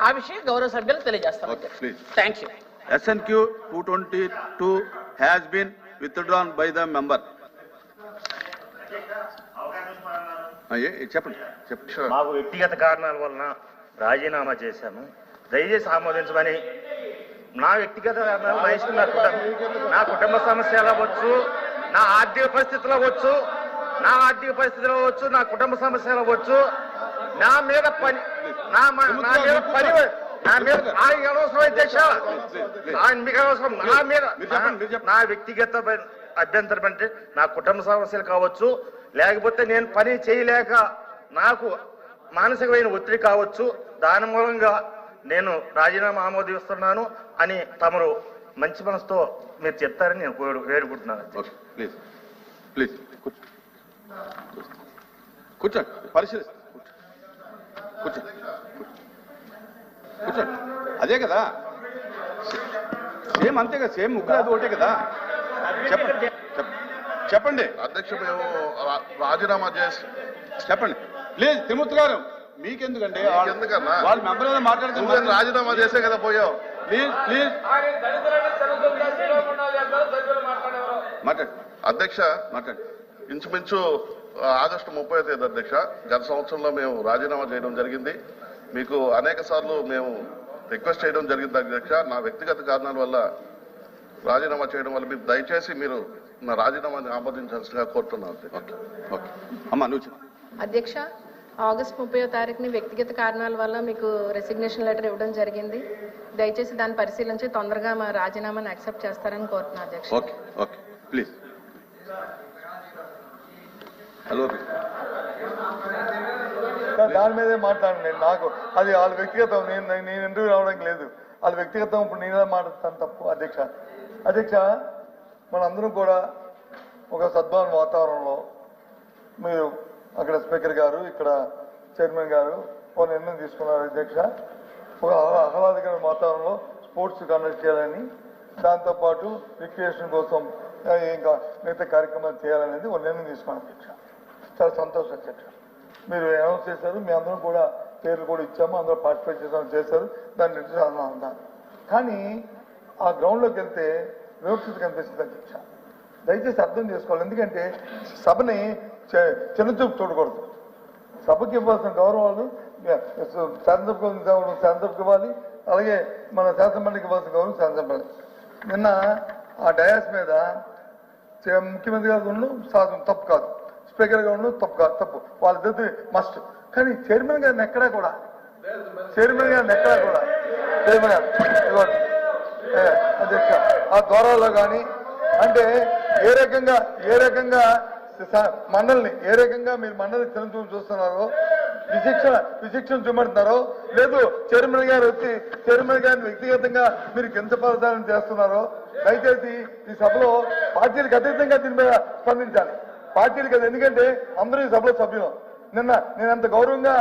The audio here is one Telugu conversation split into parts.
ఆ విషయం గౌరవ సభ్యులకు తెలియజేస్తాం Okay, please. Thank you SNQ 222 has been withdrawn by the member. ఆ, ఏ- ఏ- చెప్పండి. చెప్పండి మాకు వ్యక్తిగత కారణాల వలన రాజీనామా చేశాను దయచేసి ఆమోదించమని నా వ్యక్తిగత కారణాలు నా కుటుంబం. నా కుటుంబ సమస్యలు అవ్వచ్చు నా ఆర్థిక పరిస్థితులు అవ్వచ్చు నా ఆర్థిక పరిస్థితులు అవ్వచ్చు నా కుటుంబ సమస్యలు అవ్వచ్చు నా మీద పని నా నా మీద పని నా మీద ఆయన అనవసరం అధ్యక్ష ఆయన మీకు అనవసరం. నా మీద. నా వ్యక్తిగత అభ్యంతరం అంటే నా కుటుంబ సమస్యలు కావచ్చు లేకపోతే నేను పని చేయలేక నాకు మానసికమైన ఒత్తిడి కావచ్చు దాని మూలంగా నేను రాజీనామా ఆమోదిస్తున్నాను అని తమరు మంచి మనసుతో మీరు చెప్తారని నేను వేడుకుంటున్నాను. ప్లీజ్. ప్లీజ్. కూర్చో. కూర్చోండి కూర్చో. కూర్చోండి అదే కదా. సేమ్ అంతే కదా. సేమ్ ముగ్గురు అది ఒకటే కదా. చెప్పండి. చెప్పండి. అధ్యక్ష మేము రాజీనామా చేసి. చెప్పండి. ప్లీజ్ తిమ్మూర్తి గారు మీకెందుకండి? వాళ్ళ- మెంబర్ మాట్లాడుతున్నారు. రాజీనామా చేసే కదా పోయావు. Please please. మాట్లాడు. అధ్యక్ష మాట్లాడు. ఇంచుమించు ఆగస్టు ముప్పై తేదీ అధ్యక్ష గత సంవత్సరంలో మేము రాజీనామా చేయడం జరిగింది. మీకు అనేక సార్లు మేము రిక్వెస్ట్ చేయడం జరిగింది అధ్యక్ష. నా వ్యక్తిగత కారణాల వల్ల రాజీనామా చేయడం వల్ల మీరు దయచేసి మీరు నా రాజీనామాని ఆమోదించాల్సిందిగా కోరుతున్నాను అధ్యక్ష. ఓకే అమ్మా నువ్వు అధ్యక్ష ఆగస్ట్ ముప్పయో తారీఖుని వ్యక్తిగత కారణాల వల్ల మీకు రెసిగ్నేషన్ లెటర్ ఇవ్వడం జరిగింది. దయచేసి దాన్ని పరిశీలించి తొందరగా మా రాజీనామాని యాక్సెప్ట్ చేస్తారని కోరుతున్నాను అధ్యక్ష. Okay okay. Please hello. దాని మీదే మాట్లాడండి. నేను నాకు అది వాళ్ళ వ్యక్తిగతం. నేను నేను ఇంటర్వ్యూ రావడానికి లేదు. వాళ్ళ వ్యక్తిగతం ఇప్పుడు నేనే మాట్లాడతాను తప్పు. అధ్యక్ష. అధ్యక్ష మనందరం కూడా ఒక సద్భావన వాతావరణంలో మీరు అక్కడ స్పీకర్ గారు ఇక్కడ చైర్మన్ గారు ఒక నిర్ణయం తీసుకున్నారు అధ్యక్ష. ఒక ఆహ్లాదకరమైన వాతావరణంలో స్పోర్ట్స్ కండక్ట్ చేయాలని దాంతోపాటు రిక్రియేషన్ కోసం ఇంకా మిగతా కార్యక్రమాలు చేయాలనేది ఒక నిర్ణయం తీసుకున్నాను అధ్యక్ష. చాలా సంతోషం వచ్చేట మీరు అనౌన్స్ చేశారు మీ అందరం కూడా పేర్లు కూడా ఇచ్చాము అందరూ పార్టిసిపేట్ చేసాము చేశారు దాన్ని నిర్ణయం అన్నాను కానీ ఆ గ్రౌండ్లోకి వెళ్తే వివక్షత కనిపిస్తుంది అధ్యక్ష దయచేసి అర్థం చేసుకోవాలి. ఎందుకంటే సభని చిన్న చిన్నచూపు చూడకూడదు. సభకి ఇవ్వాల్సిన గౌరవాలు శాసనసభకు గౌరవం శాసనసభకు ఇవ్వాలి. అలాగే మన శాసనమండలికి ఇవ్వాల్సిన గౌరవం శాసనమండలి నిన్న ఆ డయాస్ మీద ముఖ్యమంత్రి గారు ఉండడం సాధన తప్పు కాదు. స్పీకర్ ఉండడం తప్పు కాదు తప్పు. వాళ్ళిద్దరు మస్ట్ కానీ చైర్మన్ గారిని ఎక్కడా కూడా? చైర్మన్ గారిని ఎక్కడా కూడా? చైర్మన్ గారు అధ్యక్ష ఆ ద్వారాల్లో కానీ అంటే ఏ రకంగా ఏ రకంగా మండలిని ఏ రకంగా మీరు మండలిని చిన్న చూస్తున్నారో విశిక్షణ విశిక్షణ చూపెడుతున్నారో లేదు చైర్మన్ గారు వచ్చి చైర్మన్ గారిని వ్యక్తిగతంగా మీరు కించపరచాలని చేస్తున్నారో దయచేసి ఈ సభలో పార్టీలకు అతీతంగా దీని మీద స్పందించాలి. పార్టీలకు అది ఎందుకంటే అందరూ ఈ సభలో సభ్యులు. నిన్న నేను అంత గౌరవంగా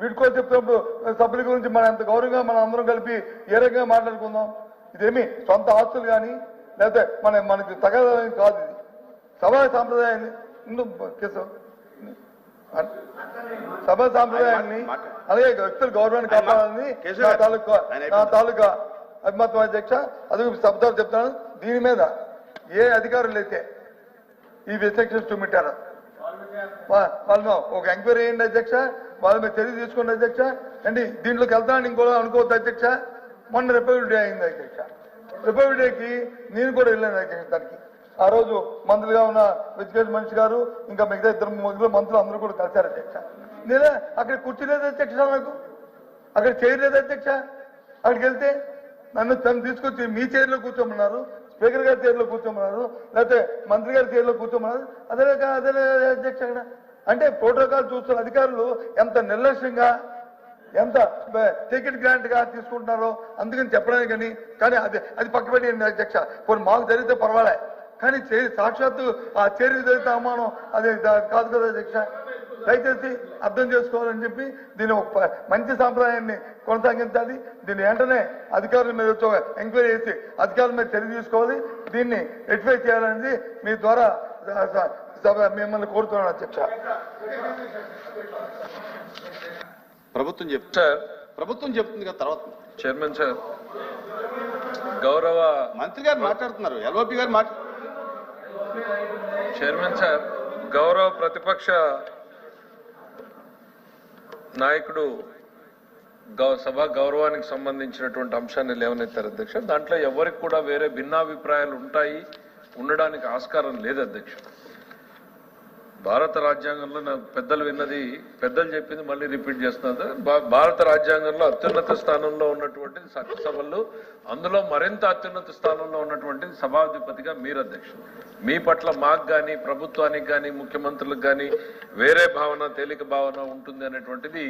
వీడుకో చెప్తున్నప్పుడు సభ్యుల గురించి మనం ఎంత గౌరవంగా మనం అందరం కలిపి ఏ రకంగా మాట్లాడుకుందాం? ఇదేమి సొంత ఆస్తులు కానీ లేకపోతే మన మనకి తగదని కాదు ఇది. సభా సాంప్రదాయాన్ని సభా సాంప్రదాయాన్ని అలాగే వ్యక్తుల గౌరవాన్ని కాపాడాలని నా తాలూకా నా. తాలూకా అభిమతం అధ్యక్ష అది శబ్దాలు చెప్తాను. దీని మీద ఏ అధికారులు అయితే ఈ విశేషం చూపెట్టారు వా- వాళ్ళు ఒక ఎంక్వైరీ అయ్యండి అధ్యక్ష వాళ్ళ మీద చర్య తీసుకోండి అధ్యక్ష. అండి దీంట్లోకి వెళ్తానని ఇంకో అనుకోవద్దు అధ్యక్ష. మొన్న రిపబ్లిక్ డే అయింది అధ్యక్ష. రిపబ్లిక్ డేకి నేను కూడా వెళ్ళాను అధ్యక్ష దానికి ఆ రోజు మంత్రులుగా ఉన్న ఎడ్యుకేషన్ మనిషి గారు ఇంకా మిగతా ఇద్దరు ముగ్గురు మంత్రులు అందరూ కూడా కలిశారు అధ్యక్ష. నేనే అక్కడ కూర్చోలేదు అధ్యక్ష నాకు. అక్కడ చేయలేదు అధ్యక్ష. అక్కడికి వెళ్తే నన్ను తను తీసుకొచ్చి మీ చైర్లో కూర్చోమన్నారు. స్పీకర్ గారి తీరులో కూర్చోమన్నారు లేకపోతే మంత్రి గారి తీరులో కూర్చోమన్నారు. అదే అదే అధ్యక్ష అక్కడ అంటే ప్రోటోకాల్ చూస్తున్న అధికారులు ఎంత నిర్లక్ష్యంగా ఎంత టికెట్ గ్రాంట్గా తీసుకుంటున్నారో అందుకని చెప్పడానికి కానీ కానీ అది అది పక్కపెట్టి అధ్యక్ష. కొన్ని మాకు జరిగితే పర్వాలే. కానీ సాక్షాత్తు ఆ చర్య జరిగితే అవమానం అది కాదు కదా అధ్యక్ష. దయచేసి అర్థం చేసుకోవాలని చెప్పి దీన్ని ఒక మంచి సాంప్రదాయాన్ని కొనసాగించాలి. దీన్ని వెంటనే అధికారుల మీద ఎంక్వైరీ చేసి అధికారుల మీద చర్య తీసుకోవాలి. దీన్ని రెక్టిఫై చేయాలనేది మీ ద్వారా మిమ్మల్ని కోరుతున్నాను అధ్యక్ష. ప్రభుత్వం చెప్తే ప్రభుత్వం చెప్తుంది కదా తర్వాత. చైర్మన్ సార్ గౌరవ మంత్రి గారు మాట్లాడుతున్నారు. ఎల్ఓపి గారు మాట్లా చైర్మన్ సార్ గౌరవ ప్రతిపక్ష నాయకుడు గౌ- సభ గౌరవానికి సంబంధించినటువంటి అంశాన్ని లేవనెత్తారు అధ్యక్ష. దాంట్లో ఎవరికి కూడా వేరే భిన్నాభిప్రాయాలు ఉంటాయి ఉండడానికి ఆస్కారం లేదు అధ్యక్ష. భారత రాజ్యాంగంలో నాకు పెద్దలు విన్నది పెద్దలు చెప్పింది మళ్ళీ రిపీట్ చేస్తున్నారు భా- భారత రాజ్యాంగంలో అత్యున్నత స్థానంలో ఉన్నటువంటిది సభలు అందులో మరింత అత్యున్నత స్థానంలో ఉన్నటువంటిది సభాధిపతిగా మీరు అధ్యక్షులు. మీ పట్ల మాకు కానీ ప్రభుత్వానికి కానీ ముఖ్యమంత్రులకు కానీ వేరే భావన తేలిక భావన ఉంటుంది అనేటువంటిది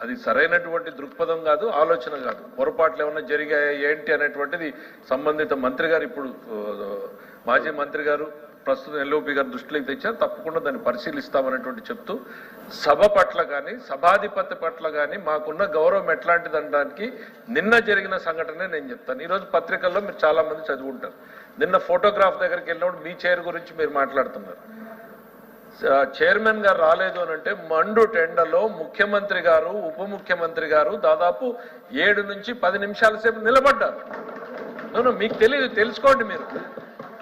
అది సరైనటువంటి దృక్పథం కాదు ఆలోచన కాదు. పొరపాట్లు ఏమైనా జరిగాయా ఏంటి అనేటువంటిది సంబంధిత మంత్రి గారు ఇప్పుడు మాజీ మంత్రి గారు ప్రస్తుతం ఎల్ఓపి గారు దృష్టిలోకి తెచ్చారు. తప్పకుండా దాన్ని పరిశీలిస్తామనేటువంటి చెప్తూ సభ పట్ల కానీ సభాధిపతి పట్ల కానీ మాకున్న గౌరవం ఎట్లాంటిది అనడానికి నిన్న జరిగిన సంఘటనే నేను చెప్తాను. ఈరోజు పత్రికల్లో మీరు చాలా మంది చదువుకుంటారు నిన్న ఫోటోగ్రాఫ్ దగ్గరికి వెళ్ళినప్పుడు మీ చైర్ గురించి మీరు మాట్లాడుతున్నారు. చైర్మన్ గారు రాలేదు అని అంటే మండు టెండలో ముఖ్యమంత్రి గారు ఉప ముఖ్యమంత్రి గారు దాదాపు ఏడు నుంచి పది నిమిషాల సేపు నిలబడ్డారు. మీకు తెలియదు తెలుసుకోండి మీరు.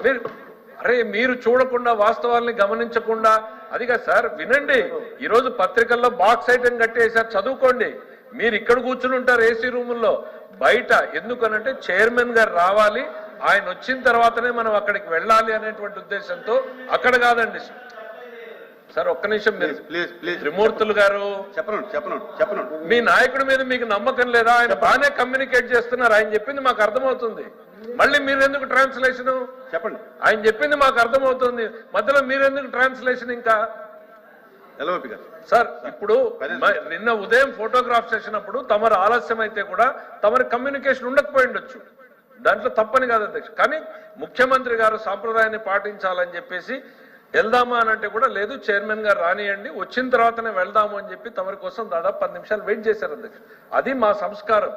మీరు అరే మీరు చూడకుండా వాస్తవాల్ని గమనించకుండా. అది కాదు సార్ వినండి. ఈరోజు పత్రికల్లో బాక్స్ ఐటమ్ కట్టేసారు చదువుకోండి. మీరు ఇక్కడ కూర్చుని ఉంటారు ఏసీ రూముల్లో. బయట ఎందుకనంటే చైర్మన్ గారు రావాలి. ఆయన వచ్చిన తర్వాతనే మనం అక్కడికి వెళ్ళాలి అనేటువంటి ఉద్దేశంతో అక్కడ కాదండి. సార్ ఒక్క నిమిషం మీరు ప్లీజ్ ప్లీజ్ త్రిమూర్తులు గారు. చెప్పను చెప్పను చెప్పను మీ నాయకుడి మీద మీకు నమ్మకం లేదా? ఆయన బాగానే కమ్యూనికేట్ చేస్తున్నారు. ఆయన చెప్పింది మాకు అర్థమవుతుంది. మళ్ళీ మీరు ఎందుకు ట్రాన్స్లేషన్? చెప్పండి. ఆయన చెప్పింది మాకు అర్థమవుతుంది. మధ్యలో మీరు ఎందుకు ట్రాన్స్లేషన్ ఇంకా? సార్ ఇప్పుడు నిన్న ఉదయం ఫోటోగ్రాఫ్ చేసినప్పుడు తమరు ఆలస్యం అయితే కూడా తమరి కమ్యూనికేషన్ ఉండకపోయి ఉండొచ్చు. దాంట్లో తప్పని కాదు అధ్యక్ష. కానీ ముఖ్యమంత్రి గారు సాంప్రదాయాన్ని పాటించాలని చెప్పేసి వెళ్దామా అని అంటే కూడా లేదు చైర్మన్ గారు రానియండి వచ్చిన తర్వాతనే వెళ్దాము అని చెప్పి తమరి కోసం దాదాపు పది నిమిషాలు వెయిట్ చేశారు అధ్యక్ష. అది మా సంస్కారం.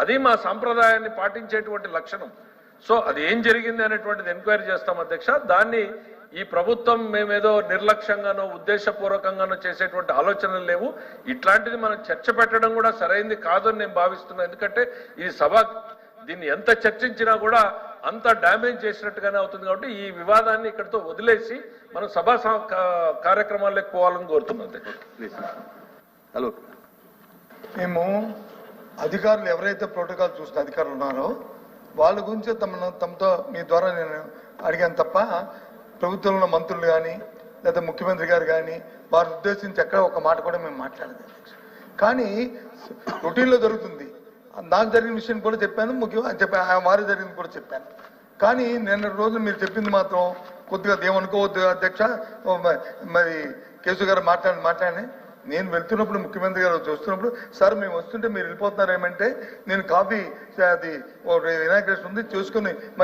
అది మా సాంప్రదాయాన్ని పాటించేటువంటి లక్షణం. సో అది ఏం జరిగింది అనేటువంటిది ఎంక్వైరీ చేస్తాం అధ్యక్ష. దాన్ని ఈ ప్రభుత్వం మేమేదో నిర్లక్ష్యంగానో ఉద్దేశపూర్వకంగానో చేసేటువంటి ఆలోచనలు లేవు. ఇట్లాంటిది మనం చర్చ పెట్టడం కూడా సరైంది కాదని నేను భావిస్తున్నాను ఎందుకంటే ఈ సభ దీన్ని ఎంత చర్చించినా కూడా అంత డ్యామేజ్ చేసినట్టుగానే అవుతుంది కాబట్టి ఈ వివాదాన్ని ఇక్కడితో వదిలేసి మనం సభా కార్యక్రమాల్లోకి పోవాలని కోరుతున్నాం ఎల్ఓపి మేము అధికారులు ఎవరైతే ప్రోటోకాల్ చూసిన అధికారులు ఉన్నారో వాళ్ళ గురించి తమ తమతో మీ ద్వారా నేను అడిగాను తప్ప ప్రభుత్వంలో ఉన్న మంత్రులు కానీ లేదా ముఖ్యమంత్రి గారు కానీ వారిని ఉద్దేశించి ఎక్కడ ఒక మాట కూడా మేము మాట్లాడలేదు. కానీ రొటీన్లో జరుగుతుంది. నాకు జరిగిన విషయం కూడా చెప్పాను ముఖ్యం చెప్పాను వారు జరిగింది కూడా చెప్పాను. కానీ నిన్న రోజు మీరు చెప్పింది మాత్రం కొద్దిగా ఏమనుకోవద్దు అధ్యక్ష. మరి కేసు గారు మాట్లాడి మాట్లాడి నేను వెళ్తున్నప్పుడు ముఖ్యమంత్రి గారు చూస్తున్నప్పుడు సార్ మేము వస్తుంటే మీరు వెళ్ళిపోతున్నారు ఏమంటే నేను కాఫీ అది వినాయకృష్ణ ఉంది చూసుకుని మళ్ళీ